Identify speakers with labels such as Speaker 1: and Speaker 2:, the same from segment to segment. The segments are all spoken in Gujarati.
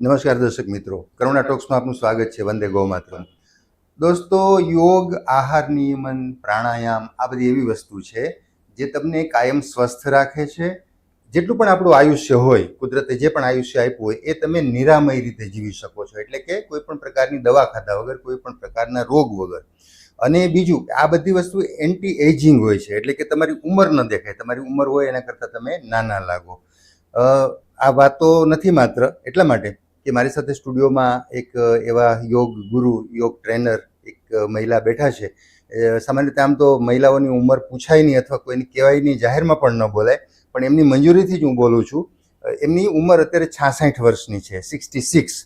Speaker 1: નમસ્કાર દર્શક મિત્રો. કરુણા ટોક્સમાં આપનું સ્વાગત છે. વંદે ગૌ માતરમ દોસ્તો, યોગ, આહાર નિયમન, પ્રાણાયામ આ બધી એવી વસ્તુ છે જે તમને કાયમ સ્વસ્થ રાખે છે. જેટલું પણ આપણું આયુષ્ય હોય, કુદરતે જે પણ આયુષ્ય આપ્યું હોય, એ તમે નિરામય રીતે જીવી શકો છો. એટલે કે કોઈ પણ પ્રકારની દવા ખાધા વગર, કોઈ પણ પ્રકારના રોગ વગર. અને બીજું, આ બધી વસ્તુ એન્ટી એજિંગ હોય છે. એટલે કે તમારી ઉંમર ન દેખાય. તમારી ઉંમર હોય એના કરતાં તમે નાના લાગો. આ વાતો નથી માત્ર એટલા માટે કે મારી સાથે સ્ટુડિયોમાં એક એવા યોગ ગુરુ, યોગ ટ્રેનર એક મહિલા બેઠા છે. સામાન્ય રીતે આમ તો મહિલાઓની ઉંમર પૂછાય નહીં અથવા કોઈને કહેવાય નહીં, જાહેરમાં પણ ન બોલાય, પણ એમની મંજૂરીથી જ હું બોલું છું. એમની ઉંમર અત્યારે છાસઠ વર્ષની છે, સિક્સટી સિક્સ.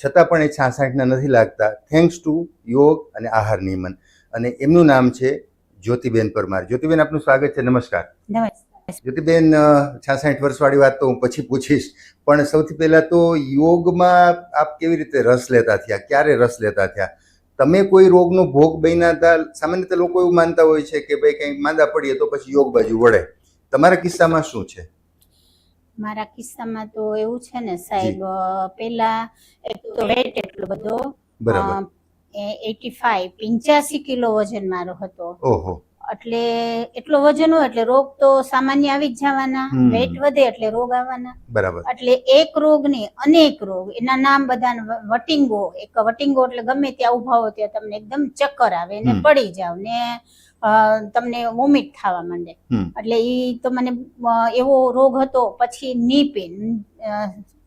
Speaker 1: છતાં પણ એ છાસઠના નથી લાગતા. થેન્ક્સ ટુ યોગ અને આહાર નિયમન અને એમનું નામ છે જ્યોતિબેન પરમાર. જ્યોતિબેન, આપનું સ્વાગત છે. નમસ્કાર.
Speaker 2: નમસ્તે.
Speaker 1: જ્યોતિબેન છાસઠ વર્ષવાળી વાત તો હું પછી પૂછીશ. પણ સૌથી પહેલાં તો યોગમાં આપ કેવી રીતે રસ લેતા થયા? ક્યારે રસ લેતા થયા? તમે કોઈ રોગનો ભોગ બન્યા હતા? સામાન્ય રીતે લોકો એવું માનતા હોય છે કે ભાઈ કંઈ માંદા પડીએ તો પછી યોગ બાજુ વળે. તમારા કિસ્સામાં શું છે?
Speaker 2: મારા કિસ્સામાં તો એવું છે ને સાહેબ પેલા એક તો વેટ એટલો બધો
Speaker 1: બરાબર.
Speaker 2: એટી ફાઈવ પિંચ્યાસી કિલો વજન મારો હતો.
Speaker 1: ઓહો.
Speaker 2: એટલે એટલો વજન હોય એટલે રોગ તો સામાન્ય આવી જ જવાના. વેટ વધે એટલે રોગ આવવાના.
Speaker 1: બરાબર.
Speaker 2: એટલે એક રોગ નહીં અનેક રોગ. એના નામ બધા વટિંગો. એક વટિંગો એટલે ગમે ત્યાં ઊભા હો ત્યાં તમને એકદમ ચક્કર આવે ને પડી જાવ ને તમને વોમિટ થવા માંડે. એટલે ઈ તો મને એવો રોગ હતો પછી ની પેન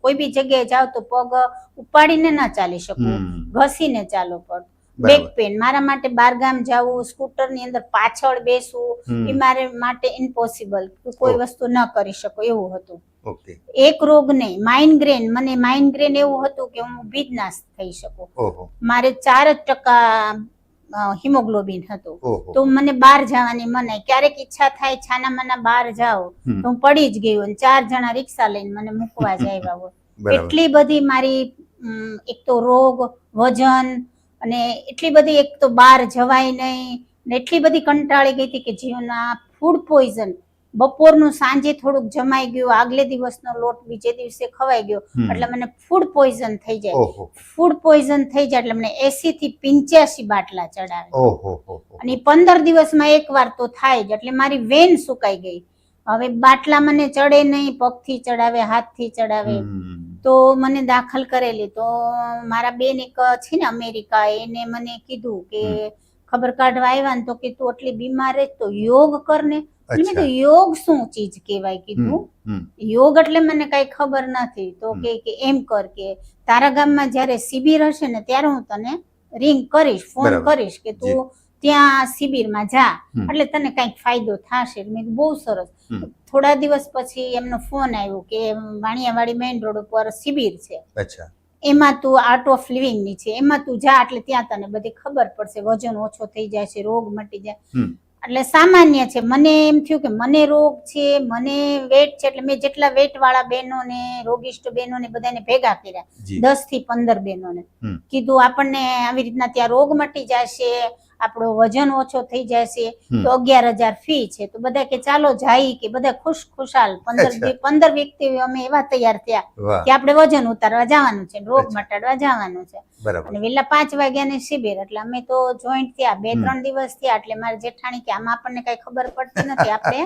Speaker 2: કોઈ બી જગ્યાએ જાવ તો પગ ઉપાડીને ના ચાલી શકું. ઘસીને ચાલો પડ બેક પેન. મારા માટે બારગામ જવું સ્કૂટરની અંદર પાછળ બેસવું એ મારે માટે ઇમ્પોસિબલ કોઈ વસ્તુ ન કરી શકો એવું હતું. એક રોગ નહીં માઇનગ્રેન મને માઇનગ્રેન એવું હતું કે હું ઊભી જ ના થઈ શકું. મારે ચાર જ ટકા હિમોગ્લોબિન હતું. તો મને બહાર જવાની મનાય ક્યારેક ઈચ્છા થાય છાના મના બહાર જાઓ. તો હું પડી જ ગયું અને ચાર જણા રિક્ષા લઈને મને મૂકવા જ આવ્યા હોય. એટલી બધી મારી એક તો રોગ વજન અને એટલી બધી એક તો બહાર જવાય નહીં ને એટલી બધી કંટાળી ગઈ હતી કે જીવના ફૂડ પોઈઝન બપોરનું સાંજે થોડુંક જમાઈ ગયું આગલે દિવસનો લોટ બીજે દિવસે ખવાઈ ગયો. એટલે મને ફૂડ પોઈઝન થઈ જાય. ફૂડ પોઈઝન થઈ જાય એટલે મને એસી થી પિંચ્યાસી બાટલા ચડાવે. અને પંદર દિવસમાં એક વાર તો થાય જ એટલે મારી વેન સુકાઈ ગઈ. હવે બાટલા મને ચડે નહીં પગથી ચડાવે હાથથી ચડાવે. તો મને દાખલ કરેલી. તો મારા બેન એક છે ને અમેરિકા એને મને કીધું કે ખબર કાઢવા આવ્યા ને તો કે તું આટલી બીમાર રહે તો યોગ કર ને. મેં યોગ શું ચીજ કહેવાય? કીધું. યોગ એટલે મને કઈ ખબર નથી. તો કે કે એમ કર કે તારા ગામમાં જ્યારે શિબિર હશે ને ત્યારે હું તને રિંગ કરીશ ફોન કરીશ કે તું ત્યાં શિબિરમાં જા. એટલે તને કંઈક ફાયદો થશે. મેં બહુ સરસ. થોડા દિવસ પછી એમનો ફોન આવ્યો કે વાણિયાવાડી મેઇન રોડ ઉપર શિબિર છે.
Speaker 1: અચ્છા.
Speaker 2: એમાં તું આર્ટ ઓફ લિવિંગની છે. એમાં તું જા એટલે ત્યાં તને બધી ખબર પડશે. વજન ઓછો થઈ જાય છે રોગ મટી જાય. એટલે સામાન્ય છે. મને એમ થયું કે મને રોગ છે મને વેટ છે એટલે મેં જેટલા વેટ વાળા બહેનોને રોગિષ્ટ બહેનોને બધાને ભેગા કર્યા. દસથી પંદર બહેનોને. કીધું આપણને આવી રીતના ત્યાં રોગ મટી જશે. આપણો વજન ઓછો થઈ જશે
Speaker 1: છે
Speaker 2: તો અગિયાર હજાર ફી છે. તો બધા કે ચાલો જાય કે બધા ખુશ ખુશાલ. પંદર પંદર વ્યક્તિ અમે એવા તૈયાર થયા કે આપણે વજન ઉતારવા જવાનું છે રોગ મટાડવા જવાનું છે. અને વેલા પાંચ વાગ્યાની શિબિર એટલે અમે તો જોઈન્ટ થયા. બે ત્રણ દિવસ થયા એટલે મારી જેઠાણી કે આમાં આપણને કઈ ખબર પડતી નથી. આપણે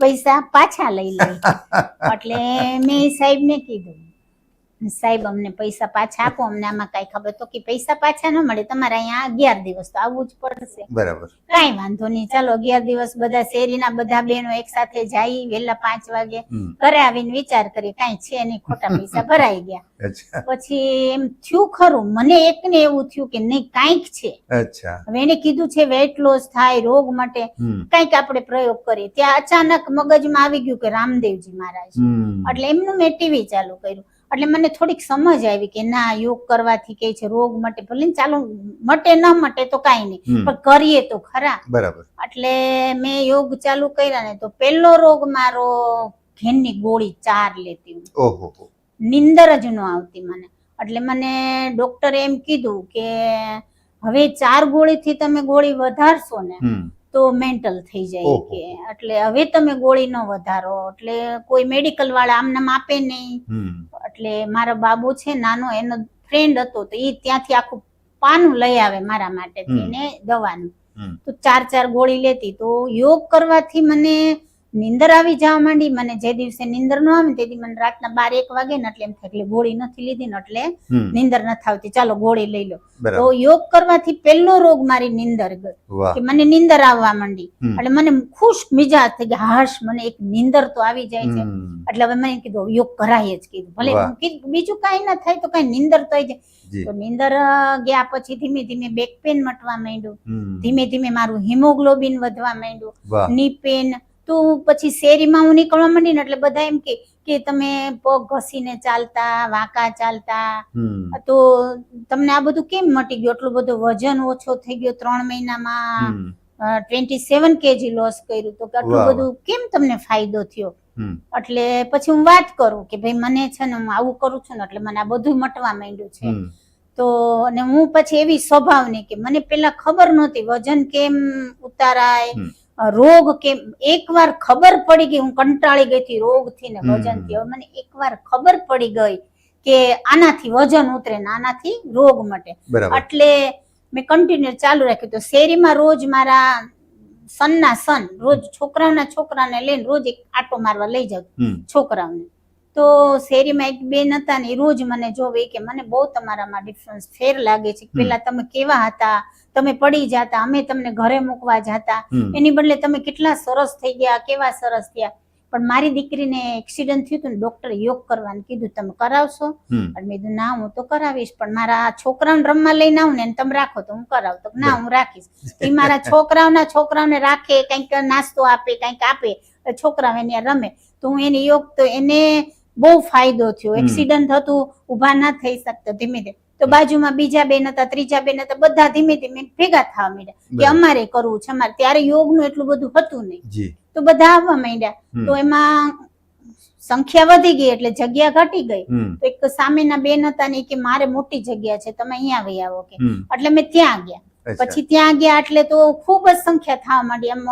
Speaker 2: પૈસા પાછા લઈ લઈએ. એટલે મેં સાહેબને કીધું સાહેબ અમને પૈસા પાછા આપો અમને આમાં કઈ ખબર તો કે પૈસા પાછા ન મળે. તમારે અહીંયા અગિયાર દિવસ તો આવવું જ પડશે.
Speaker 1: બરાબર.
Speaker 2: કઈ વાંધો નહીં. ચાલો અગિયાર દિવસ બધા શેરીના બધા બહેનો એક સાથે જાય વહેલા પાંચ વાગે ઘરે આવીને વિચાર કરી કઈ છે નહીં ખોટા પૈસા ભરાઈ ગયા. પછી એમ થયું ખરું મને એક ને એવું થયું કે નહીં કાંઈક છે. હવે એને કીધું છે વેટ લોસ થાય રોગ માટે. કાંઈક આપણે પ્રયોગ કરીએ. ત્યાં અચાનક મગજમાં આવી ગયું કે રામદેવજી મહારાજ. એટલે એમનું મેં ટીવી ચાલુ કર્યું. એટલે મને થોડીક સમજ આવી કે ના યોગ કરવાથી કે છે રોગ મટે. ભલે ચાલો મટે ન મટે તો કાંઈ નહીં. પણ કરીએ તો ખરા.
Speaker 1: બરાબર.
Speaker 2: એટલે મેં યોગ ચાલુ કર્યા ને તો પહેલો રોગ મારો ઘેનની ગોળી ચાર લેતી હું.
Speaker 1: ઓહો
Speaker 2: નિંદર જ ન આવતી મને. એટલે મને ડોક્ટરે એમ કીધું કે હવે ચાર ગોળીથી તમે ગોળી વધારશો ને તો મેન્ટલ થઈ જાય કે. એટલે હવે તમે ગોળી નો વધારો. એટલે કોઈ મેડિકલ વાળા આમનામ આપે નહીં. એટલે મારો બાબુ છે નાનો એનો ફ્રેન્ડ હતો તો એ ત્યાંથી આખું પાનું લઈ આવે મારા માટે
Speaker 1: હમ.
Speaker 2: દવાનું. તો ચાર ચાર ગોળી લેતી. તો યોગ કરવાથી મને નીંદર આવી જવા માંડી મને જે દિવસે નિંદર ન આવે તે દી મને રાતના બાર એક વાગે ને એટલે એમ થાય એટલે ગોળી નથી લીધી ને એટલે નિંદર નથી આવતી. ચાલો ગોળી લઈ લો. તો યોગ કરવાથી પહેલો રોગ મારી નિંદર ગઈ કે મને નિંદર આવવા માંડી. એટલે મને ખુશ મિજાજ થઈ ગયા. હાશ મને એક નિંદર તો આવી જાય છે. એટલે હવે મેં કીધું યોગ કરાય જ કીધું. ભલે બીજું કાંઈ ના થાય તો કાંઈ નિંદર તો જાય. તો નિંદર ગયા પછી ધીમે ધીમે બેક પેન મટવા માંડ્યું. ધીમે ધીમે મારું હિમોગ્લોબિન વધવા માંડ્યું. ની પેન તો પછી શેરીમાં હું નીકળવા માંડી ને એટલે બધા એમ કે કે તમે પગ ઘસીને ચાલતા વાંકા ચાલતા. તો તમને આ બધું કેમ મટી ગયું? એટલું બધું વજન ઓછો થઈ ગયો ત્રણ મહિનામાં. ટ્વેન્ટી સેવન કેજી લોસ કર્યું તો કે આટલું. બધું કેમ તમને ફાયદો થયો? એટલે પછી હું વાત કરું કે ભાઈ મને છે ને હું આવું કરું છું ને એટલે મને આ બધું મટવા માંડ્યું છે. તો અને હું પછી એવી સ્વભાવની કે મને પેલા ખબર નહોતી વજન કેમ ઉતારાય. રોગ કે એકવાર ખબર પડી ગઈ હું કંટાળી ગઈ હતી રોગથી ને. વજનથી. હવે મને એકવાર ખબર પડી ગઈ કે આનાથી વજન ઉતરે ને આનાથી રોગ મટે. એટલે મેં કન્ટિન્યુ ચાલુ રાખ્યું. તો શેરીમાં રોજ મારા સનના સન રોજ છોકરાઓના છોકરાને લઈને રોજ એક આટો મારવા લઈ જાઉં છોકરાઓને. તો શેરીમાં એક બેન હતા ને એ રોજ મને જોવે કે મને બહુ તમારામાં ડિફરન્સ ફેર લાગે છે. પેલા તમે કેવા હતા તમે પડી જાતા અમે તમને ઘરે મૂકવા જાતા. એની બદલે તમે કેટલા સરસ થઈ ગયા કેવા સરસ થયા. પણ મારી દીકરીને એક્સિડન્ટ થયું હતું ડોક્ટરે યોગ કરવાનું કીધું તમે કરાવશો. અને મેં કીધું ના હું તો કરાવીશ પણ મારા છોકરાઓને રમવા લઈને આવું ને તમે રાખો તો હું કરાવ. તો ના હું રાખીશ. એ મારા છોકરાઓના છોકરાઓને રાખે કંઈક નાસ્તો આપે કંઈક આપે. છોકરાઓ એને રમે. તો હું એને યોગ તો એને બહુ ફાયદો થયો. એક્સિડન્ટ હતું ઊભા ના થઈ શકતો ધીમે ધીમે. તો બાજુમાં બીજા બેન હતા ત્રીજા બેન હતા બધા ધીમે ધીમે ભેગા થવા માંડ્યા કે અમારે કરવું છે અમારે. ત્યારે યોગનું એટલું બધું હતું નહીં. તો બધા આવવા માંડ્યા. તો એમાં સંખ્યા વધી ગઈ એટલે જગ્યા ઘટી ગઈ. તો એક સામેના બેન હતા ને કે મારે મોટી જગ્યા છે તમે અહીંયા આવી આવો કે. એટલે મેં ત્યાં ગયા. પછી ત્યાં ગયા એટલે તો ખૂબ જ સંખ્યા થવા માંડી. એમ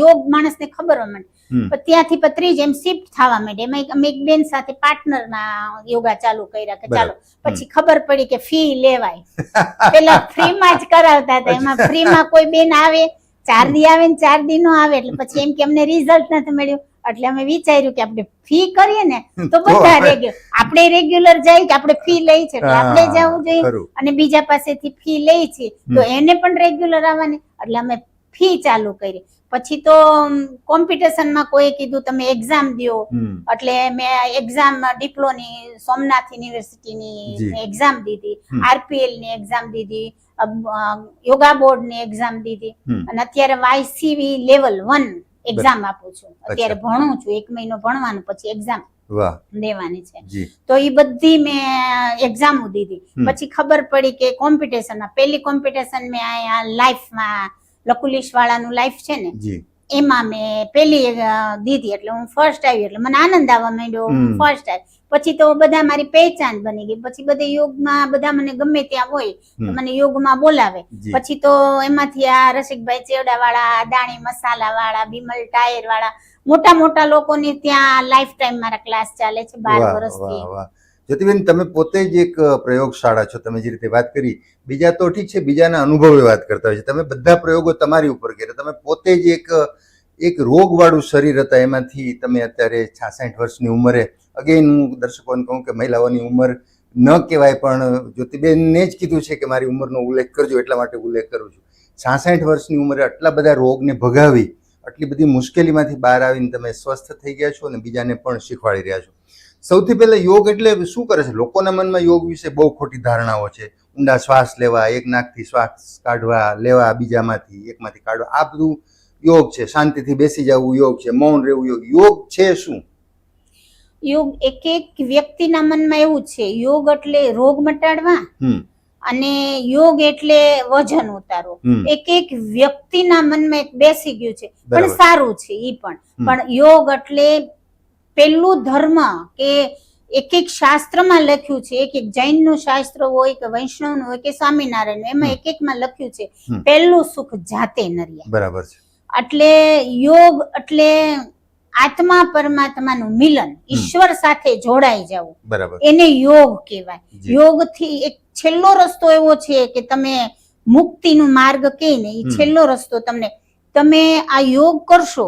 Speaker 2: યોગ માણસને ખબર માંડી
Speaker 1: હમ.
Speaker 2: પણ ત્યાંથી પત્રી જેમ શિફ્ટ થવા માંડી એમાં અમે એક બેન સાથે પાર્ટનર ના યોગા ચાલુ કર્યા કે ચાલો પછી ખબર પડી કે ફી લેવાય. પેલા ફ્રીમાં જ કરાવતા હતા. એમાં ફ્રીમાં કોઈ બેન આવે ચાર દી આવે ને ચાર દી નો આવે. એટલે પછી એમ કે અમને રિઝલ્ટ નથી મળ્યું. એટલે અમે વિચાર્યું કે આપણે ફી કરીએ ને તો
Speaker 1: તો
Speaker 2: બધા રેગ્યુલર આપણે રેગ્યુલર જાય કે આપણે ફી લઈ છે એટલે આપણે જવું જોઈએ અને બીજા પાસેથી ફી લઈ છે તો એને પણ રેગ્યુલર આવવાની. એટલે અમે ફી ચાલુ કરી. પછી તો કોમ્પિટિશનમાં કોઈ કીધું તમે એક્ઝામ દો એટલે મેં એક્ઝામ ડિપ્લોની સોમનાથ યુનિવર્સિટીની. એક્ઝામ દીધી આરપીએલની એક્ઝામ દીધી યોગા બોર્ડની એક્ઝામ દીધી. અને અત્યારે વાયસીવી લેવલ વન એક્ઝામ આપું છું. અત્યારે ભણું છું. એક મહિનો ભણવાનું પછી એક્ઝામ દેવાની છે. તો એ બધી મેં એક્ઝામો દીધી. પછી ખબર પડી કે કોમ્પિટિશનમાં પહેલી કોમ્પિટિશન મેં અહીંયા લાઈફમાં લકુલીશ વાળાનું લાઈફ છે ને એમાં મેં પેલી દીધી એટલે હું ફર્સ્ટ આવી એટલે મને આનંદ આવવા માંડ્યો. ફર્સ્ટ આવી. પછી તો બધા મારી પહેચાન બની ગઈ. પછી બધે યોગમાં બધા મને ગમે ત્યાં હોય મને યોગમાં બોલાવે. પછી તો એમાંથી આ રસિકભાઈ ચેવડા વાળા દાણી મસાલા વાળા બિમલ ટાયર વાળા મોટા મોટા લોકોની ત્યાં લાઈફ ટાઈમ મારા ક્લાસ ચાલે છે બાર વર્ષથી
Speaker 1: જ્યોતિબેન તમે પોતે જ એક પ્રયોગશાળા છો, તમે જે રીતે વાત કરી, બીજા તો ઠીક છે, બીજાના અનુભવે વાત કરતા હોય છે. તમે બધા પ્રયોગો તમારી ઉપર કર્યા. તમે પોતે જ એક એક રોગવાળું શરીર હતા, એમાંથી તમે અત્યારે છાસઠ વર્ષની ઉંમરે અગેન હું દર્શકોને કહું કે મહિલાઓની ઉંમર ન કહેવાય, પણ જ્યોતિબેનને જ કીધું છે કે મારી ઉંમરનો ઉલ્લેખ કરજો, એટલા માટે ઉલ્લેખ કરું છું. છાસઠ વર્ષની ઉંમરે આટલા બધા રોગને ભગાવી, આટલી બધી મુશ્કેલીમાંથી બહાર આવીને તમે સ્વસ્થ થઈ ગયા છો અને બીજાને પણ શીખવાડી રહ્યા છો. સૌથી પહેલા યોગ એટલે શું કરે છે? લોકોના મનમાં યોગ વિશે બહુ ખોટી ધારણાઓ છે. ઊંડા શ્વાસ લેવા એક નાકથી શ્વાસ કાઢવા લેવા બીજામાંથી એકમાંથી કાઢવા આ બધું યોગ છે. શાંતિથી બેસી જવું યોગ છે. મૌન રહેવું યોગ. યોગ છે શું?
Speaker 2: યોગ એક એક વ્યક્તિના મનમાં એવું છે. યોગ એટલે રોગ મટાડવા અને યોગ એટલે વજન
Speaker 1: ઉતારો
Speaker 2: એક એક વ્યક્તિના મનમાં એક બેસી ગયું છે. પણ સારું છે એ પણ. પણ યોગ એટલે પેલું ધર્મ કે એક એક શાસ્ત્રમાં લખ્યું છે એક એક જૈનનું શાસ્ત્ર હોય કે વૈષ્ણવનું હોય કે સ્વામિનારાયણ એમાં
Speaker 1: એક
Speaker 2: એક એકમાં લખ્યું છે પહેલું સુખ જાતે નરિયા.
Speaker 1: બરાબર છે.
Speaker 2: એટલે યોગ એટલે આત્મા પરમાત્માનું મિલન ઈશ્વર સાથે જોડાઈ જવું.
Speaker 1: બરાબર.
Speaker 2: એને યોગ કહેવાય. યોગથી એક છેલ્લો રસ્તો એવો છે કે તમે મુક્તિનો માર્ગ કહે ને એ છેલ્લો રસ્તો તમને તમે આ યોગ કરશો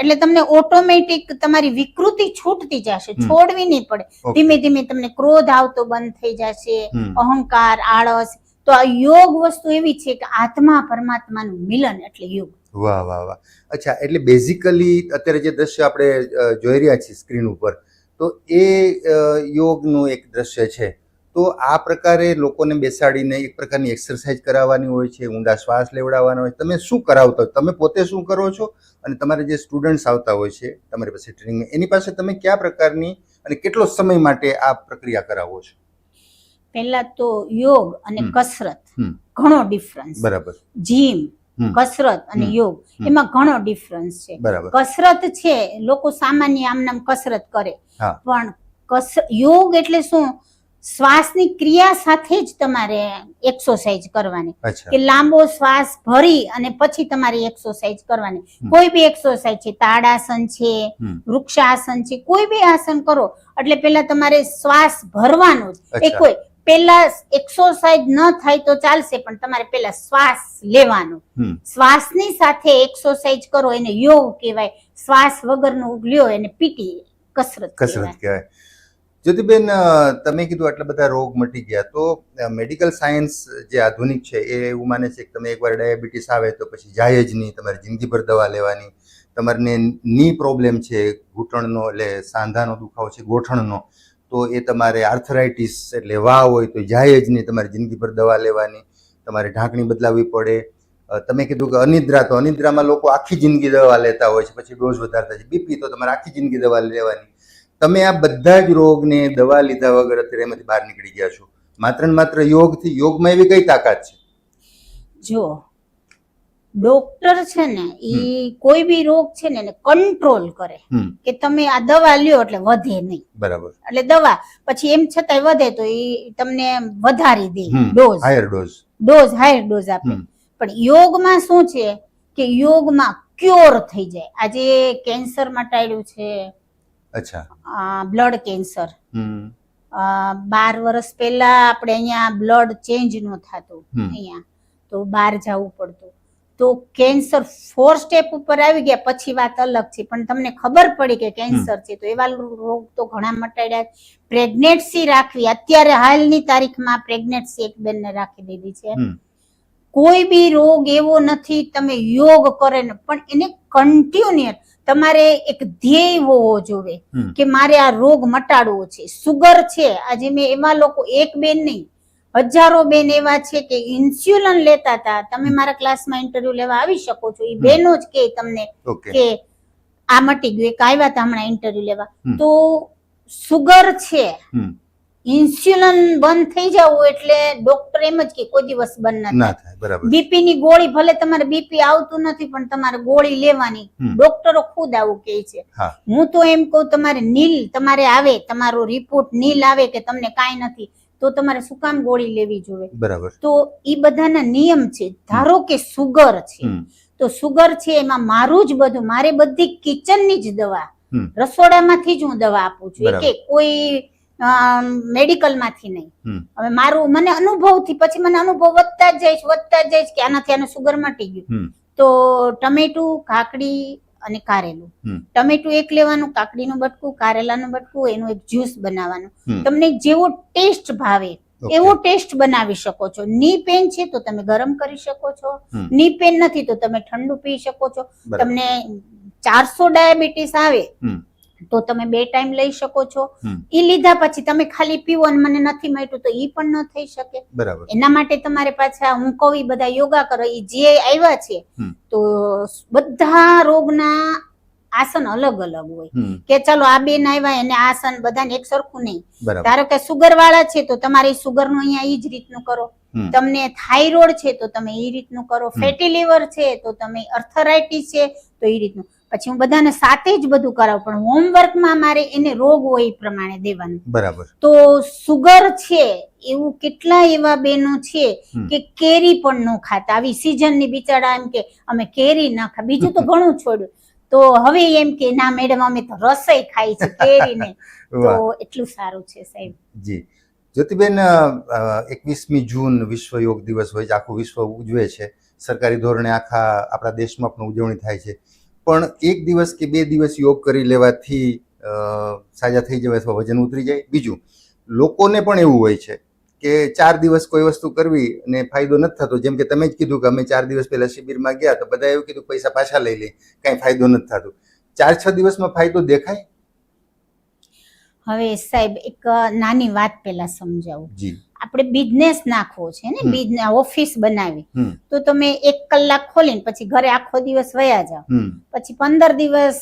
Speaker 2: એટલે તમને ઓટોમેટિક તમારી વિકૃતિ છૂટતી જશે છોડવી નહીં પડે. ધીમે ધીમે તમને ક્રોધ આવતો બંધ થઈ જશે અહંકાર આળસ. તો આ યોગ વસ્તુ એવી છે કે આત્મા પરમાત્માનું મિલન એટલે યોગ.
Speaker 1: વાહ વાહ વાહ. અચ્છા એટલે બેઝિકલી અત્યારે જે દ્રશ્ય આપણે જોઈ રહ્યા છીએ સ્ક્રીન ઉપર તો એ યોગનું એક દ્રશ્ય છે. તો આ પ્રકારે લોકોને બેસાડીને એક પ્રકારની એક્સરસાઇઝ કરાવવાની હોય છે ઊંડા શ્વાસ લેવડાવવાના હોય તમે શું કરાવતા હોય? તમે પોતે શું કરો છો? અને તમારે જે સ્ટુડન્ટ્સ આવતા હોય છે તમારી પાસે ટ્રેનિંગ એની પાસે તમે કયા પ્રકારની અને કેટલો સમય માટે આ પ્રક્રિયા કરાવો છો?
Speaker 2: પહેલા તો યોગ અને કસરત. ઘણો ડિફરન્સ
Speaker 1: બરાબર.
Speaker 2: જીમ કસરત અને યોગ એમાં ઘણો ડિફરન્સ છે. કસરત છે લોકો સામાન્ય આમ નામ કસરત કરે. પણ યોગ એટલે શું? શ્વાસની ક્રિયા સાથે જ તમારે એક્સરસાઇઝ કરવાની. કે લાંબો શ્વાસ ભરી અને પછી તમારી એક્સરસાઇઝ કરવાની. કોઈ બી એક્સરસાઇઝ છે તાડાસન છે વૃક્ષાસન છે કોઈ બી આસન કરો એટલે પેલા તમારે શ્વાસ ભરવાનો એ કોઈ પેલા એક્સરસાઇઝ ન થાય તો ચાલશે પણ તમારે પેલા શ્વાસ લેવાનો. શ્વાસની સાથે એક્સરસાઇઝ કરો એને યોગ કહેવાય. શ્વાસ વગરનો લ્યો એને પીટી કસરત
Speaker 1: કસરત
Speaker 2: કહેવાય.
Speaker 1: કહેવાય. જ્યોતિબેન તમે કીધું આટલા બધા રોગ મટી ગયા. તો મેડિકલ સાયન્સ જે આધુનિક છે, એ એવું માને છે કે તમે એકવાર ડાયાબિટીસ આવે તો પછી જાય જ નહીં. તમારે જિંદગીભર દવા લેવાની. તમારને ની પ્રોબ્લેમ છે, ઘૂંટણનો એટલે સાંધાનો દુખાવો છે, ગોઠણનો. તો એ તમારે આર્થરાઇટિસ એટલે વાવ હોય તો જાય જ નહીં. તમારે જિંદગીભર દવા લેવાની. તમારે ઢાંકણી બદલાવવી પડે. તમે કીધું કે અનિદ્રા, તો અનિદ્રામાં લોકો આખી જિંદગી દવા લેતા હોય છે, પછી ડોઝ વધારતા છે. બીપી તો તમારે આખી જિંદગી દવા લેવાની. તમે આ બધા જ રોગને દવા લીધા વગર અત્યારે એમાંથી બહાર નીકળી ગયા છો. માત્ર ને માત્ર યોગથી યોગમાં એવી કઈ તાકાત છે?
Speaker 2: જો ડોક્ટર છે ને એ કોઈ બી રોગ છે ને એને કંટ્રોલ કરે. કે તમે આ દવા લ્યો એટલે વધે નહીં.
Speaker 1: બરાબર.
Speaker 2: એટલે દવા પછી એમ છતાંય વધે તો એ તમને વધારી દે dose.
Speaker 1: Higher dose.
Speaker 2: Dose higher dose આપે. પણ યોગમાં શું છે કે યોગમાં ક્યોર થઈ જાય? આજે કેન્સર ટાળ્યું છે
Speaker 1: અચ્છા.
Speaker 2: Blood cancer. બાર વર્ષ પહેલા આપણે અહીંયા બ્લડ ચેન્જ ન થતું અહીંયા તો બહાર જવું પડતું. તો કેન્સર ફોર સ્ટેપ ઉપર આવી ગયા પછી વાત અલગ છે. પણ તમને ખબર પડી કે કેન્સર છે તો એવા રોગ તો ઘણા મટાડ્યા પ્રેગ્નેન્સી રાખવી અત્યારે હાલની તારીખમાં પ્રેગ્નેન્સી એક બેનને રાખી દીધી છે. કોઈ બી રોગ એવો નથી તમે યોગ કરે ને પણ એને કન્ટિન્યુઅર તમારે એક ધ્યેય હોવો જોઈએ કે મારે આ રોગ મટાડવો છે. સુગર છે. આજે મેં એવા લોકો એક બેન નહીં હજારો બેન એવા છે કે ઇન્સ્યુલન લેતા હતા. તમે મારા ક્લાસમાં ઇન્ટરવ્યુ લેવા આવી શકો છો. એ બેનો જ કે તમને કે આ મટી ગયું. એક આવ્યા હતા હમણાં ઇન્ટરવ્યુ લેવા. તો સુગર છે. ઇન્સ્યુલન બંધ થઈ જવું એટલે ડોક્ટર એમ જ કે કોઈ દિવસ બંધ ન
Speaker 1: થાય. બરાબર.
Speaker 2: બીપી ની ગોળી ભલે તમારે બીપી આવતું નથી પણ તમારે ગોળી લેવાની. ડોક્ટરો ખુદ આવું કહે છે.
Speaker 1: હું.
Speaker 2: તો એમ કહું તમારે નીલ તમારે આવે તમારો રિપોર્ટ નીલ આવે કે તમને કાંઈ નથી તો તમારે શું કામ ગોળી લેવી જોઈએ
Speaker 1: બરાબર.
Speaker 2: તો એ બધાના નિયમ છે. ધારો કે સુગર છે. તો સુગર છે એમાં મારું જ બધું મારે બધી કિચનની જ દવા. રસોડામાંથી જ હું દવા આપું છું. કે કોઈ મેડિકલમાંથી નહીં. હવે મારું મને અનુભવથી પછી મને અનુભવ વધતા જઈશ વધતા જઈશ કે આનાથી આનું સુગર મટી ગયું. તો ટમેટું કાકડી અને કારેલું. ટમેટું એક લેવાનું કાકડીનું બટકું કારેલાનું બટકું એનું એક જ્યુસ બનાવવાનું. તમને જેવો ટેસ્ટ ભાવે. એવો ટેસ્ટ બનાવી શકો છો. ની પેન છે તો તમે ગરમ કરી શકો છો. ની પેન નથી તો તમે ઠંડુ પી શકો છો. તમને ચારસો ડાયાબિટીસ આવે. તો તમે બે ટાઈમ લઈ શકો છો. એ લીધા પછી તમે ખાલી પીવો અને મને નથી મળ્યું તો એ પણ ન થઈ શકે.
Speaker 1: બરાબર.
Speaker 2: એના માટે તમારે પાછા હું કહું બધા યોગા કરો એ જે આવ્યા છે તો બધા રોગના આસન અલગ અલગ હોય. કે ચલો આ બેન આવ્યા એને આસન બધાને એક સરખું નહીં. ધારો કે સુગર વાળા છે તો તમારે સુગરનું અહીંયા એ જ રીતનું કરો. તમને થાઇરોઇડ છે તો તમે એ રીતનું કરો. ફેટી લીવર છે તો તમે અર્થરાઇટિસ છે તો એ રીતનું. પછી હું બધાને સાથે જ બધું કરાવું પણ હોમવર્કમાં મારે એને રોગ હોય એ પ્રમાણે દેવાનું.
Speaker 1: બરાબર.
Speaker 2: તો સુગર છે એવું કેટલા એવા બેનો છે કે કેરી પણ ન ખાતા. આવી સિઝનની બિચારા એમ કે અમે કેરી ના ખા બીજું તો ઘણું છોડ્યું. તો હવે એમ કે ના મેડમ અમે તો રસોઈ ખાઈ છે કેરી ને તો એટલું સારું છે સાહેબ.
Speaker 1: જી. જ્યોતિબેન એકવીસમી જૂન વિશ્વ યોગ દિવસ હોય છે આખું વિશ્વ ઉજવે છે. સરકારી ધોરણે આખા આપણા દેશમાં પણ ઉજવણી થાય છે. પણ એક દિવસ કે બે દિવસ યોગ કરી લેવાથી સાજા થઈ જવાય અથવા વજન ઉતરી જાય. બીજું લોકોને પણ એવું હોય છે કે ચાર દિવસ કોઈ વસ્તુ કરવી અને ફાયદો નથી થતો. જેમ કે તમે જ કીધું કે અમે ચાર દિવસ પહેલાં શિબિરમાં ગયા તો બધા એવું કીધું પૈસા પાછા લઈ લે. કાંઈ ફાયદો નથી થતો. ચાર છ દિવસમાં ફાયદો દેખાય?
Speaker 2: હવે સાહેબ એક નાની વાત પહેલા સમજાવું.
Speaker 1: જી.
Speaker 2: આપણે બિઝનેસ નાખવો છે ને. બિઝનેસ ઓફિસ બનાવી. તો તમે એક કલાક ખોલીને પછી ઘરે આખો દિવસ વયા જાઓ. પછી પંદર દિવસ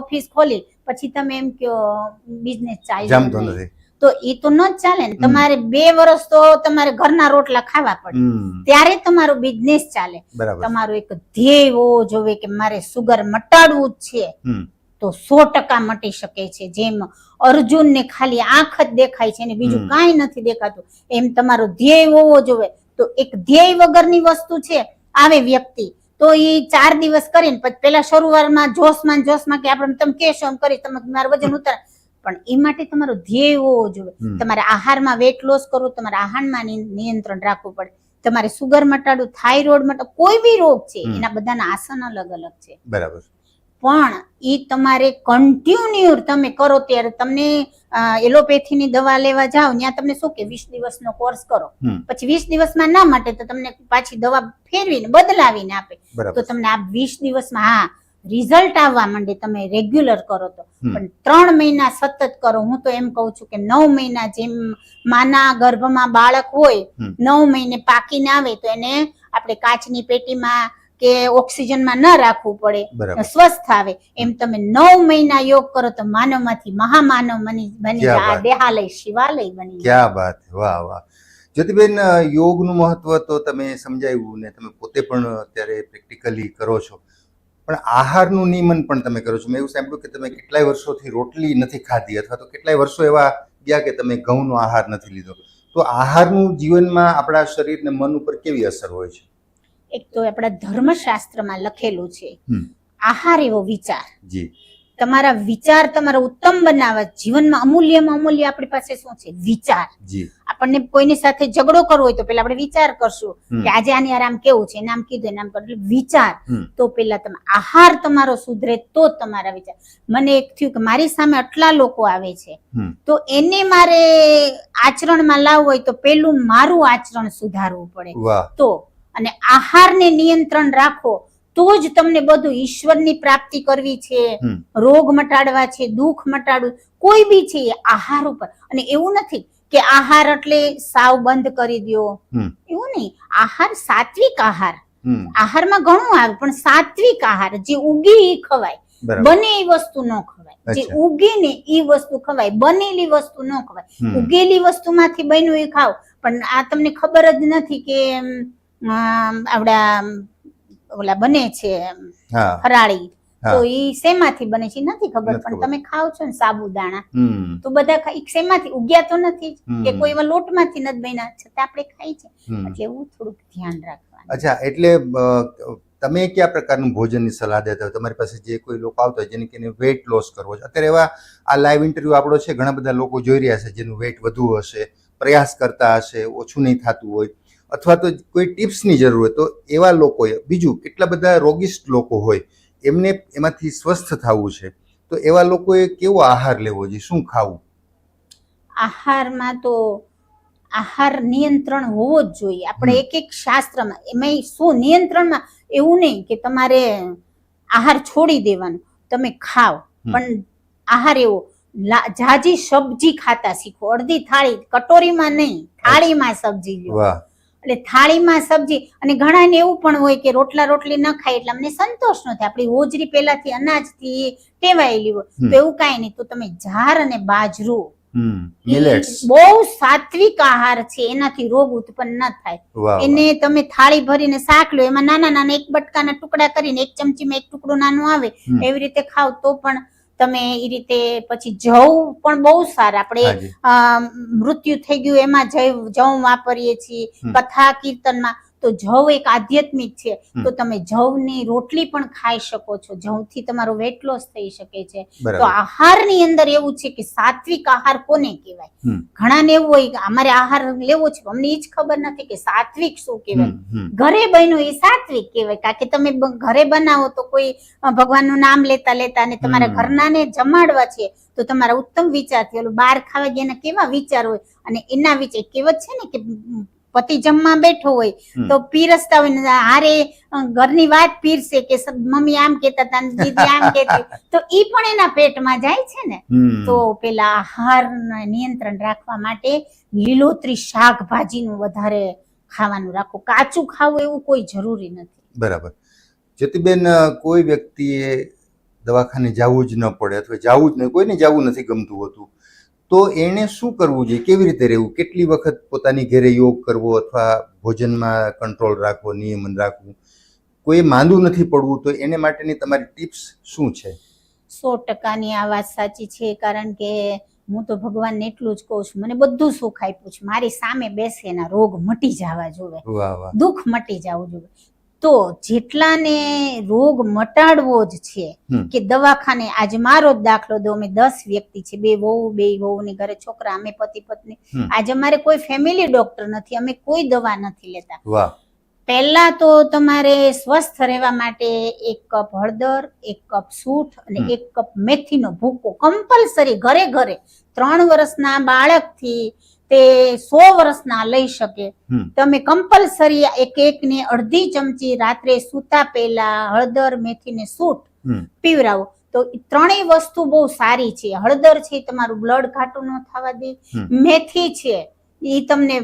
Speaker 2: ઓફિસ ખોલી પછી તમે એમ કયો બિઝનેસ.
Speaker 1: નથી.
Speaker 2: તો એ તો ન જ ચાલે ને. તમારે બે વર્ષ તો તમારે ઘરના રોટલા ખાવા પડે. ત્યારે તમારો બિઝનેસ ચાલે. તમારો એક ધ્યેય હોવો જોવે કે મારે સુગર મટાડવું જ છે. તો સો ટકા મટી શકે છે. જેમ અર્જુનને ખાલી આંખ જ દેખાય છે ને બીજું કાંઈ નથી દેખાતું. એમ તમારો ધ્યેય હોવો જોઈએ. તો એક ધ્યેય વગરની વસ્તુ છે આવે વ્યક્તિ. તો એ ચાર દિવસ કરીને પછી પેલા શરૂઆતમાં જોશમાં જોશમાં કે આપણે તમે કહેશો એમ કરી તમે મારું વજન ઉતાર. પણ એ માટે તમારો ધ્યેય હોવો જોઈએ. તમારે આહારમાં વેટ લોસ કરવું તમારે આહારમાં નિયંત્રણ રાખવું પડે. તમારે સુગર મટાડવું થાઇરોઇડ મટાડવું કોઈ બી રોગ છે એના બધાના આસન અલગ અલગ છે.
Speaker 1: બરાબર.
Speaker 2: પણ એ તમારે કન્ટિન્યુ તમે કરો ત્યારે તમને એલોપેથીની દવા લેવા જાઓ ત્યાં તમને શું કે વીસ દિવસનો કોર્સ કરો. પછી વીસ દિવસમાં ના માટે તો તમને પાછી દવા ફેરવીને બદલાવીને આપે. તો તમને આ વીસ દિવસમાં હા રિઝલ્ટ આવવા માંડે તમે રેગ્યુલર કરો તો. પણ ત્રણ મહિના સતત કરો. હું તો એમ કહું છું કે નવ મહિના જેમ માના ગર્ભમાં બાળક હોય નવ મહિને પાકીને આવે તો એને આપણે કાચની પેટીમાં કે ઓક્સિજનમાં ન રાખવું પડે સ્વસ્થ આવે. એમ તમે નવ મહિના યોગ કરો તો માનવમાંથી મહામાનવ બની આ દેહાલય શિવાલય બની
Speaker 1: ક્યાં વાત. વાહ વાહ. જ્યોતિબેન યોગનું મહત્વ તો તમે સમજાવ્યું ને તમે પોતે પણ અત્યારે પ્રેક્ટિકલી કરો છો. પણ આહારનું નિયમન પણ તમે કરો છો. મેં એવું સાંભળ્યું કે તમે કેટલાય વર્ષોથી રોટલી નથી ખાધી અથવા તો કેટલાય વર્ષો એવા ગયા કે તમે ઘઉંનો આહાર નથી લીધો. તો આહારનું જીવનમાં આપણા શરીર ને મન ઉપર કેવી અસર હોય છે?
Speaker 2: એક તો આપણા ધર્મશાસ્ત્રમાં લખેલું છે આહાર એવો વિચાર.
Speaker 1: જી.
Speaker 2: તમારા વિચાર તમારા ઉત્તમ બનાવવા જીવનમાં અમૂલ્યમાં અમૂલ્ય આપણી પાસે શું છે? વિચાર. આપણને કોઈની સાથે ઝઘડો કરવો હોય તો પેલા આપણે વિચાર કરશું કે આજે આની આરામ કેવું છે? નામ કીધું નામ એટલે વિચાર. તો પેલા તમે આહાર તમારો સુધરે તો તમારા વિચાર. મને એક થયું કે મારી સામે આટલા લોકો આવે છે. તો એને મારે આચરણમાં લાવવું હોય તો પેલું મારું આચરણ સુધારવું પડે. તો અને આહારને નિયંત્રણ રાખો તો જ તમને બધું ઈશ્વરની પ્રાપ્તિ કરવી છે. રોગ મટાડવા છે દુઃખ મટાડવું કોઈ બી છે આહાર ઉપર. અને એવું નથી કે આહાર એટલે સાવ બંધ કરી
Speaker 1: દો.
Speaker 2: એવું નહીં. આહાર સાત્વિક આહાર. આહારમાં ઘણું આવે પણ સાત્વિક આહાર જે ઉગી એ ખવાય. બને એ વસ્તુ ન ખવાય. જે. ઉગી ને એ વસ્તુ ખવાય. બનેલી વસ્તુ ન ખવાય. ઉગેલી વસ્તુમાંથી બન્યું એ ખાવ. પણ આ તમને ખબર જ નથી કે આપડા ઓલા બને છે ફરાળી. તો ઈ શેમાંથી બને છે? નથી ખબર પણ તમે ખાવ છો ને સાબુદાણા. તો બધા શેમાંથી? ઉગ્યા તો નથી કે કોઈ એવા લોટમાંથી નથી બન્યા છતાં આપણે ખાઈ છે. એટલે એવું થોડુંક ધ્યાન રાખવાનું.
Speaker 1: અચ્છા એટલે તમે કયા પ્રકારનું ભોજનની સલાહ દેતા હોય? તમારી પાસે જે કોઈ લોકો આવતા હોય જેને કે વેઇટ લોસ કરવો છે. અત્યારે એવા આ લાઈવ ઇન્ટરવ્યુ આપણો છે ઘણા બધા લોકો જોઈ રહ્યા છે જેનું વેઇટ વધુ હશે પ્રયાસ કરતા હશે ઓછું નહીં થતું હોય. અથવા તો કોઈ ટિપ્સની જરૂર હોય તો એવા લોકોએ બીજું કેટલા બધા રોગિસ્ટ લોકો હોય એમને એમાંથી સ્વસ્થ થવું છે તો એવા લોકોએ કેવો આહાર લેવો જોઈએ? શું ખાવું?
Speaker 2: આહારમાં તો આહાર નિયંત્રણ હોવો જ જોઈએ. આપણે એક એક શાસ્ત્રમાં એમાં શું નિયંત્રણમાં? એવું નહીં કે તમારે આહાર છોડી દેવાનો તમે ખાઓ. પણ આહાર એવો લા- જાજી સબ્જી ખાતા શીખો. અડધી થાળી કટોરીમાં નહીં થાળીમાં સબ્જી
Speaker 1: વાહ.
Speaker 2: એટલે થાળીમાં સબ્જી અને ઘણાને એવું પણ હોય કે રોટલા રોટલી ન ખાય એટલે અમને સંતોષ ન થાય. આપણી હોજરી પહેલાથી અનાજથી ટેવાયેલી હોય. તો એવું કાંઈ નહીં. તો તમે જાર અને બાજરો. બહુ સાત્વિક આહાર છે. એનાથી રોગ ઉત્પન્ન ન થાય. એને તમે થાળી ભરીને શાક લો. એમાં નાના નાના એક બટકાના ટુકડા કરીને એક ચમચીમાં એક ટુકડો નાનો આવે. એવી રીતે ખાવ તો પણ તમે એ રીતે પછી જવ પણ બહુ સારા. આપણે અ, મૃત્યુ થઈ ગયું એમાં જવ જવ વાપરીએ છીએ. કથા કીર્તનમાં તો જવ એક આધ્યાત્મિક છે. તો તમે જવની રોટલી પણ ખાઈ શકો છો. જવથી તમારો વેટ લોસ થઈ શકે છે. તો આહારની અંદર એવું છે કે સાત્વિક આહાર કોને કહેવાય? ઘણાને એવું હોય કે અમારે આહાર લેવો છે અમને એ જ ખબર નથી કે સાત્વિક શું કહેવાય. ઘરે બન્યું એ સાત્વિક કહેવાય. કારણ કે તમે ઘરે બનાવો તો કોઈ ભગવાનનું નામ લેતા લેતા અને તમારા. ઘરનાને જમાડવા છે તો તમારા ઉત્તમ વિચારથી ઓલું બહાર ખાવા ગયા કેવા વિચાર હોય અને એના વિચાર કહેવત છે ને કે પતિ જમવા બેઠો હોય તો પીરસતા હોય ને હારે ઘરની વાત પીરસે કે મમ્મી આમ કેતા હતા દીદી આમ કેતી તો ઈ પણ એના પેટમાં જાય છે ને? તો પેલા આહાર નિયંત્રણ રાખવા માટે લીલોતરી શાકભાજીનું વધારે ખાવાનું રાખો. કાચું ખાવું એવું કોઈ જરૂરી નથી.
Speaker 1: બરાબર. જ્યોતિબેન કોઈ વ્યક્તિએ દવાખાને જવું જ ન પડે અથવા જવું જ નહીં કોઈને જવું નથી ગમતું હોતું. તો એણે શું કરવું જોઈએ? કેવી રીતે રહેવું? કેટલી વખત પોતાની ઘરે યોગ કરવો અથવા ભોજનમાં કંટ્રોલ રાખવો નિયમન રાખવું? કોઈ માંદું નથી પડવું તો એને માટેની તમારી ટિપ્સ શું છે?
Speaker 2: સો ટકાની આ વાત સાચી છે કારણ કે હું તો ભગવાનને એટલું જ કહું છું. મને બધું સુખ આપ્યું છે. મારી સામે બેસે એના રોગ મટી જવા જોવે.
Speaker 1: વાહ વાહ.
Speaker 2: દુઃખ મટી જવું જોઈએ તો જેટલાને રોગ મટાડવો જ છે કે દવાખાને આજે મારો જ દાખલો દો અમે દસ વ્યક્તિ છે બે વહુ બે વહુની ઘરે છોકરા અમે પતિ પત્ની. આજે અમારે કોઈ ફેમિલી ડોક્ટર નથી અમે કોઈ દવા નથી લેતા. પહેલા તો તમારે સ્વસ્થ રહેવા માટે એક કપ હળદર એક કપ સૂઠ અને એક કપ મેથીનો ભૂકો કમ્પલસરી ઘરે ઘરે. ત્રણ વર્ષના બાળકથી તે સો વર્ષના લઈ શકે. તમે કમ્પલસરી એક એક ને અડધી ચમચી રાત્રે સૂતા પહેલા હળદર મેથી ને
Speaker 1: સૂટ
Speaker 2: પીવરાવો તો ત્રણેય વસ્તુ બહુ સારી છે. હળદર છે તમારું બ્લડ ઘાટું ન થવા દે. મેથી છે એ તમને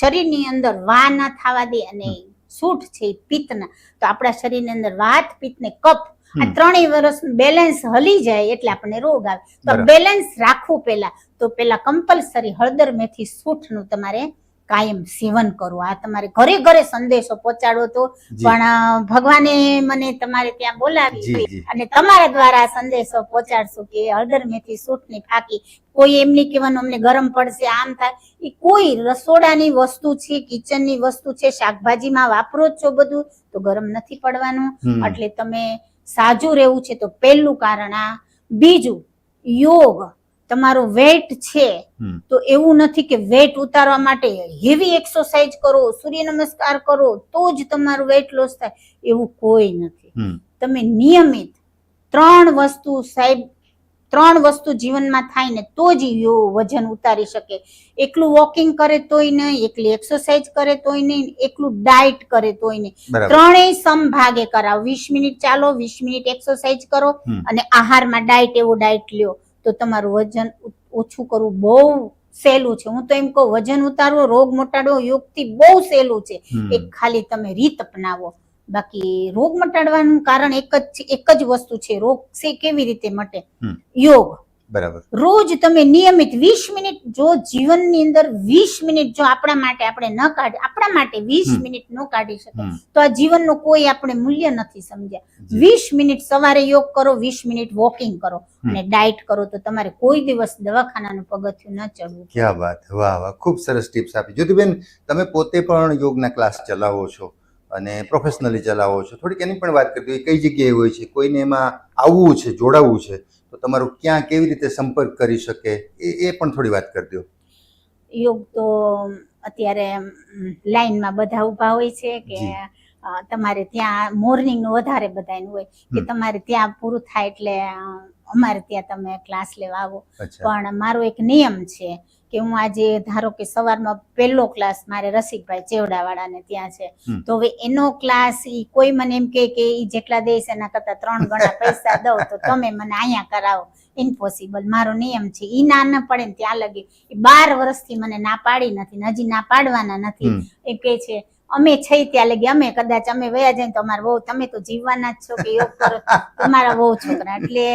Speaker 2: શરીરની અંદર વા ના થવા દે અને સૂટ છે પિત્તના. તો આપણા શરીરની અંદર વાત પિત્ત ને કફ આ ત્રણેય વર્ષ બેલેન્સ હલી જાય એટલે આપણને રોગ આવે. તો બેલેન્સ રાખવું પહેલા. તો પેલા કમ્પલસરી હળદર મેથી સૂઠનું તમારે કાયમ સેવન કરવું આ તમારે ઘરે ઘરે સંદેશો પહોંચાડો તો પણ ભગવાને મને તમારે ત્યાં બોલાવી અને તમારા દ્વારા સંદેશો પહોંચાડશું કે હળદર મેથી સૂટની ફાકી કોઈ એમની કહેવાનું અમને ગરમ પડશે આમ થાય. એ કોઈ રસોડાની વસ્તુ છે કિચનની વસ્તુ છે શાકભાજીમાં વાપરો છો બધું તો ગરમ નથી પડવાનું. એટલે તમે સાજું રહેવું છે તો પહેલું કારણ આ બીજું યોગ. તમારો વેટ છે તો એવું નથી કે વેટ ઉતારવા માટે હેવી એક્સરસાઇઝ કરો સૂર્ય નમસ્કાર કરો તો જ તમારું વેટ લોસ થાય. એવું કોઈ નથી. તમે નિયમિત ત્રણ વસ્તુ સાહેબ ત્રણ વસ્તુ જીવનમાં થાય ને તો જ વજન ઉતારી શકે. એકલું વોકિંગ કરે તોય નહીં એકલી એક્સરસાઇઝ કરે તોય નહીં એકલું ડાયટ કરે તોય નહીં. ત્રણેય સમભાગે કરાવો. વીસ મિનિટ ચાલો વીસ મિનિટ એક્સરસાઇઝ કરો અને આહારમાં ડાયટ એવો ડાયટ લ્યો. તો તમારું વજન ઓછું કરવું બહુ સહેલું છે. હું તો એમ કહું વજન ઉતારવો રોગ મટાડવો યોગથી બહુ સહેલું છે. એક ખાલી તમે રીત અપનાવો. બાકી રોગ મટાડવાનું કારણ એક જ એક જ વસ્તુ છે. રોગ છે કેવી રીતે મટે? યોગ.
Speaker 1: બરાબર.
Speaker 2: રોજ તમે નિયમિત વીસ મિનિટ જો જીવનની અંદર વીસ મિનિટ જો આપણા માટે આપણે ન કાઢી આપણા માટે વીસ. મિનિટ ન કાઢી શકે તો આ જીવનનો કોઈ આપણે મૂલ્ય નથી સમજ્યા. વીસ મિનિટ સવારે યોગ કરો વીસ મિનિટ વોકિંગ કરો અને ડાયટ કરો તો તમારે કોઈ દિવસ દવાખાનાનું પગથિયું ન ચડવું
Speaker 1: ક્યાં વાત. વાહ વાહ. ખૂબ સરસ ટિપ્સ આપી. જ્યોતિબેન તમે પોતે પણ યોગના ક્લાસ ચલાવો છો અને પ્રોફેશનલી ચલાવો છો. થોડીક એની પણ વાત કરતી કઈ જગ્યાએ હોય છે? કોઈને એમાં આવવું છે જોડાવવું છે? તો તમારું ક્યાં કેવી રીતે સંપર્ક કરી શકે? એ એ પણ થોડી વાત કરી દો.
Speaker 2: યોગ તો અત્યારે લાઈનમાં બધા ઊભા હોય છે કે તમારે ત્યાં મોર્નિંગનું વધારે બધાનું હોય કે તમારે ત્યાં પૂરું થાય એટલે અમારે ત્યાં તમે ક્લાસ લેવા આવો. પણ મારો એક નિયમ છે કે હું આજે ધારો કે સવારમાં પહેલો ક્લાસ મારે રસિકભાઈ ચેવડાવાળાને ત્યાં છે. તો હવે એનો ક્લાસ ઈ કોઈ મને એમ કે કે ઈ જેટલા દેશ એના કરતા ત્રણ ગણા પૈસા દઉં તો તમે મને અહીંયા કરાવો. ઇમ્પોસિબલ મારો નિયમ છે. ઈ ના ન પડે ને ત્યાં લગી. એ બાર વર્ષથી મને ના પાડી નથી હજી ના પાડવાના નથી. એ કે છે અમે છે ત્યાં લગી. અમે કદાચ અમે વયા જાય તો અમારા બહુ તમે તો જીવવાના જ છો કે યોગ કરો તમારા બહુ છોકરા. એટલે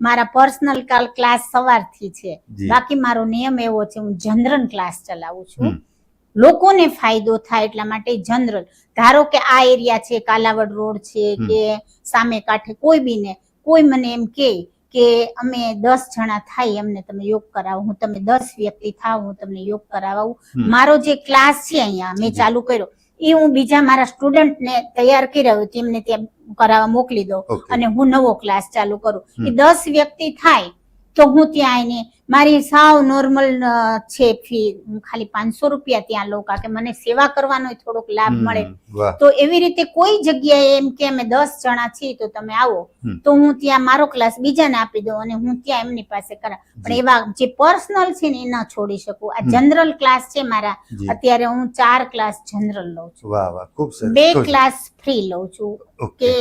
Speaker 2: મારા પર્સનલ ક્લાસ સવારથી છે. બાકી મારો નિયમ એવો છે હું જનરલ ક્લાસ ચલાવું છું. લોકોને ફાયદો થાય એટલા માટે જનરલ ધારો કે આ એરિયા છે કાલાવડ રોડ છે કે સામે કાંઠે કોઈ બી ને કોઈ મને એમ કે કે અમે દસ જણા થાય અમને તમે યોગ કરાવો હું તમે દસ વ્યક્તિ થાવ હું તમને યોગ કરાવું. મારો જે ક્લાસ છે અહીંયા મેં ચાલુ કર્યો. એ હું બીજા મારા સ્ટુડન્ટને તૈયાર કર્યા તેમને ત્યાં કરાવવા મોકલી દઉં અને હું નવો ક્લાસ ચાલુ કરું. એ દસ વ્યક્તિ થાય તો હું ત્યાં આવીને મારી સાવ નોર્મલ છે ફી હું ખાલી પાંચસો રૂપિયા ત્યાં લઉં કારણ કે મને સેવા કરવાનો થોડોક લાભ મળે. તો એવી રીતે કોઈ જગ્યાએ એમ કે અમે દસ જણા છીએ તો તમે આવો તો હું ત્યાં મારો ક્લાસ બીજાને આપી દઉં અને હું ત્યાં એમની પાસે કરા. પણ એવા જે પર્સનલ છે ને એ ન છોડી શકું. આ જનરલ ક્લાસ છે મારા અત્યારે હું ચાર ક્લાસ જનરલ લઉં છું. બે ક્લાસ ફ્રી લઉં છું કે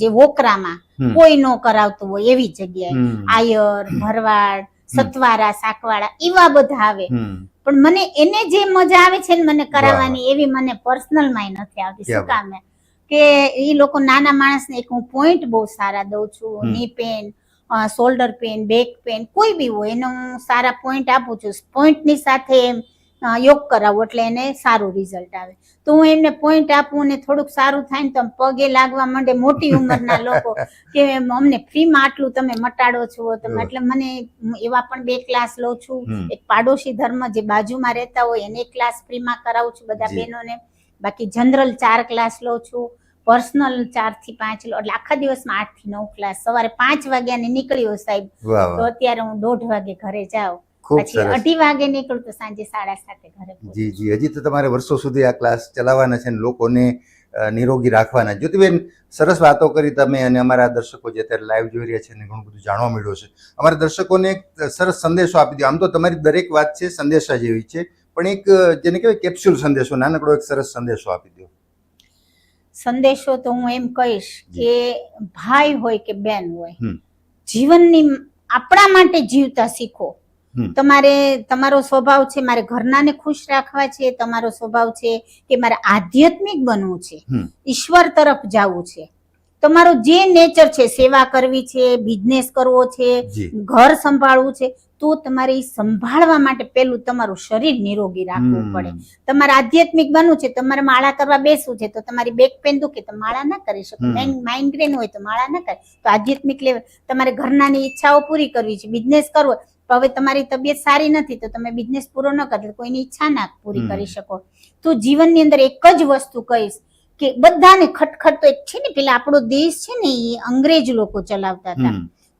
Speaker 2: જે વોકરામાં. કોઈ નો કરાવતું હોય એવી જગ્યાએ. આયર ભરવાડ સતવારા સાકવાડા એવા બધા આવે. પણ મને એને જે મજા આવે છે ને મને કરાવવાની એવી મને પર્સનલમાં નથી આવતી. શું કામે કે ઈ લોકો નાના માણસને એક હું પોઈન્ટ બહુ સારા દઉં છું. Knee pain shoulder pain back pain કોઈ બી હોય એને હું સારા પોઈન્ટ આપું છું. પોઈન્ટની સાથે અ, યોગ કરાવું એટલે એને સારું રિઝલ્ટ આવે. તો હું એમને પોઈન્ટ આપું ને થોડુંક સારું થાય ને તો પગે લાગવા માંડે મોટી ઉંમરના લોકો કે અમને ફ્રીમાં આટલું તમે મટાડો છો તમે એટલે મને એવા પણ બે ક્લાસ લઉં છું. એક પાડોશી ધર્મ જે બાજુમાં રહેતા હોય એને ક્લાસ ફ્રીમાં કરાવું છું બધા. બહેનોને. બાકી જનરલ ચાર ક્લાસ લઉં છું પર્સનલ ચારથી પાંચ લો એટલે આખા દિવસમાં આઠથી નવ ક્લાસ સવારે પાંચ નીકળી નીકળ્યો સાહેબ. તો અત્યારે હું દોઢ વાગે ઘરે જાઉં.
Speaker 1: ખૂબ સરસ.
Speaker 2: અઢી વાગે નીકળું સાંજે સાડા સાતે ઘરે
Speaker 1: જી જી. હજી તો તમારે વર્ષો સુધી આ ક્લાસ ચલાવવાના છે અને લોકોને નિરોગી રાખવાના. જ્યોતિબેન સરસ વાતો કરી તમે અને અમારા દર્શકો જે અત્યારે લાઈવ જોઈ રહ્યા છે અને ઘણું બધું જાણવા મળ્યું છે અમારા દર્શકોને એક સરસ સંદેશો આપી દો આમ તો તમારી દરેક વાત છે સંદેશા જેવી છે પણ એક જેને કહેવાય કેપ્સ્યુલ સંદેશો નાનકડો એક સરસ સંદેશો આપી દો
Speaker 2: સંદેશો તો હું એમ કહીશ કે ભાઈ હોય કે બેન હોય. જીવનની આપણા માટે જીવતા શીખો. તમારે તમારો સ્વભાવ છે મારે ઘરનાને ખુશ રાખવા છે તમારો સ્વભાવ છે કે મારે આધ્યાત્મિક બનવું છે ઈશ્વર તરફ જવું છે. તમારો જે નેચર છે સેવા કરવી છે બિઝનેસ કરવો છે ઘર સંભાળવું છે તો તમારે સંભાળવા માટે પેલું તમારું શરીર નિરોગી રાખવું પડે. તમારે આધ્યાત્મિક બનવું છે તમારે માળા કરવા બેસવું છે તો તમારી બેક પેન દુખે તો માળા ના કરી શકો. માઇગ્રેન હોય તો માળા ના કરે. તો આધ્યાત્મિક લેવલ તમારે ઘરનાની ઈચ્છાઓ પૂરી કરવી છે બિઝનેસ કરવો તો હવે તમારી તબિયત સારી નથી તો તમે બિઝનેસ પૂરો ન કરો કોઈની ઈચ્છા ના પૂરી કરી શકો. તો જીવનની અંદર એક જ વસ્તુ કહીશ કે બધાને ખટખટ તો એક છે ને પેલા આપણો દેશ છે ને એ અંગ્રેજ લોકો ચલાવતા હતા.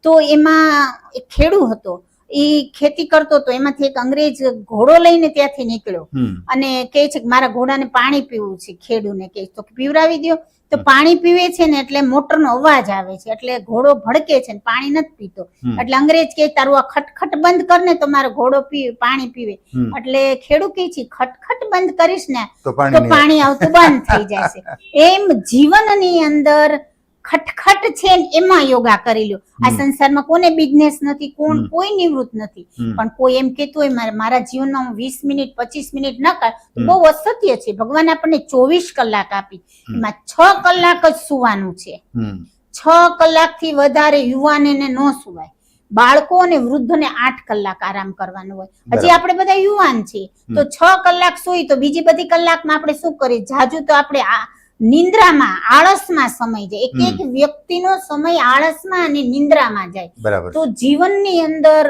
Speaker 2: તો એમાં એક ખેડૂ હતો એ ખેતી કરતો હતો એમાંથી એક અંગ્રેજ ઘોડો લઈને ત્યાંથી નીકળ્યો. અને કે છે કે મારા ઘોડાને પાણી પીવું છે ખેડૂને કે તો પીવડાવી દો તો પાણી પીવે છે ને એટલે મોટરનો અવાજ આવે છે. એટલે ઘોડો ભડકે છે ને પાણી નથી પીતો. એટલે અંગ્રેજ કે તારું આ ખટખટ બંધ કર ને તો મારો ઘોડો પીવે પાણી પીવે. એટલે ખેડૂ કે છે ખટખટ બંધ કરીશ ને
Speaker 1: તો
Speaker 2: તો
Speaker 1: પાણી
Speaker 2: પાણી આવતું બંધ થઈ જશે. એમ જીવનની અંદર ખટખટ છે એમાં યોગા કરી લ્યો. આ સંસારમાં કોને બિઝનેસ નથી કોણ કોઈ નિવૃત્ત નથી. પણ કોઈ એમ કેતું હોય મારા જીવનમાં હું વીસ મિનિટ પચીસ મિનિટ ન કર. બહુ અસત્ય છે. ભગવાન આપણને ચોવીસ કલાક આપી. એમાં છ કલાક જ સુવાનું છે.
Speaker 1: છ
Speaker 2: છ કલાકથી વધારે યુવાનને ન સુવાય. બાળકો અને વૃદ્ધને આઠ કલાક આરામ કરવાનો હોય. હજી આપણે બધા યુવાન છીએ. તો છ કલાક સુઈ તો બીજી બધી કલાકમાં આપણે શું કરીએ? જાજુ તો આપણે આ નિંદ્રામાં આળસમાં સમય જાય. એક એક વ્યક્તિનો સમય આળસમાં અને નિંદ્રામાં જાય. તો જીવનની અંદર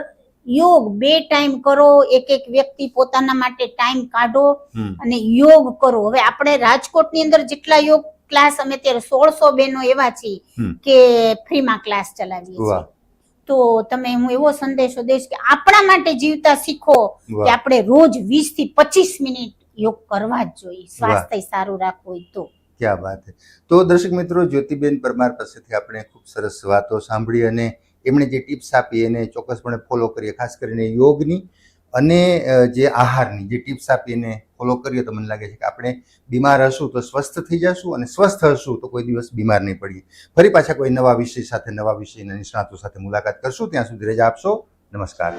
Speaker 2: યોગ બે ટાઈમ કરો એક એક વ્યક્તિ પોતાના માટે ટાઈમ કાઢો અને યોગ કરો. હવે આપણે રાજકોટની અંદર જેટલા યોગ ક્લાસ અમે અત્યારે સોળસો બેનો એવા છીએ. કે ફ્રીમાં ક્લાસ ચલાવીએ છીએ. તો તમે હું એવો સંદેશો દઈશ કે આપણા માટે જીવતા શીખો કે આપણે રોજ વીસથી પચીસ મિનિટ યોગ કરવા જ જોઈએ. સ્વાસ્થ્ય સારું રાખવું હોય તો.
Speaker 1: ક્યાં વાત તો દર્શક મિત્રો, જ્યોતિબેન પરમાર પાસેથી આપણે ખૂબ સરસ વાતો સાંભળી અને એમણે જે ટિપ્સ આપી એને ચોક્કસપણે ફોલો કરીએ, ખાસ કરીને યોગની અને જે આહારની જે ટિપ્સ આપી એને ફોલો કરીએ તો મને લાગે છે કે આપણે બીમાર હશું તો સ્વસ્થ થઈ જશું અને સ્વસ્થ હશું તો કોઈ દિવસ બીમાર નહીં પડીએ. ફરી પાછા કોઈ નવા વિષય સાથે, નવા વિષયના નિષ્ણાતો સાથે મુલાકાત કરશું. ત્યાં સુધી રજા આપશો. નમસ્કાર.